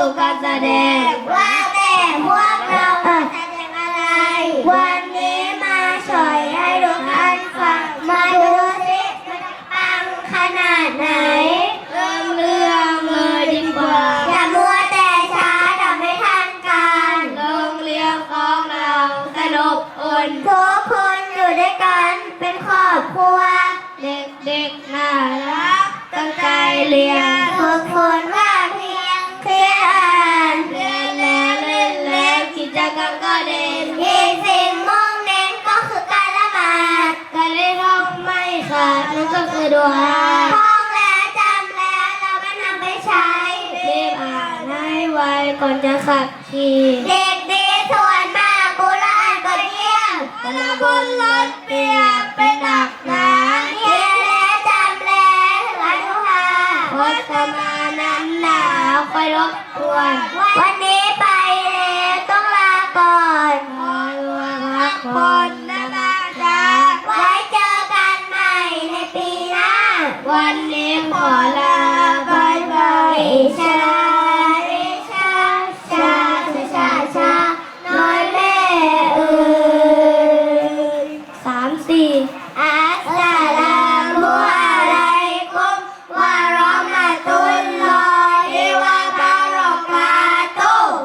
ดง ว่าแต่พวกเรามาแสดงอะไร วันนี้มาฉอยให้ทุกท่านฟัง มาดูสิมันปังขนาดไหน เริ่มเรื่องเลยดีกว่า อย่ามัวแต่ช้าเดี๋ยวไม่ทันการโรงเรียนของเราสนุกอุ่นทุกคนอยู่ด้วยกันเป็นครอบครัว เด็กๆน่ารักตั้งใจเรียน กิจกรรมก็เด่นอีกสิ่งมุ่งเน้นก็คือการละหมาดการเล่นห้องไม่ขาดนั่นก็คือดูฮาท่องแล้วจำแล้วเราก็นำไปใช้รีบอ่านให้ไวก่อนจะขับขี่เด็กดีส่วนมากกุรอานก็เยี่ยมกระบนรถเปียกเป็นหนักหนาเรียนแล้วจำแล้วถึงอนุภาโคตรมาน้ำหนาวคอยรบกวนวันนี้ไป ตัวพักผ่อนนะตาจ้าไว้เจอกันใหม่ในปีหน้า วันนี้ขอลา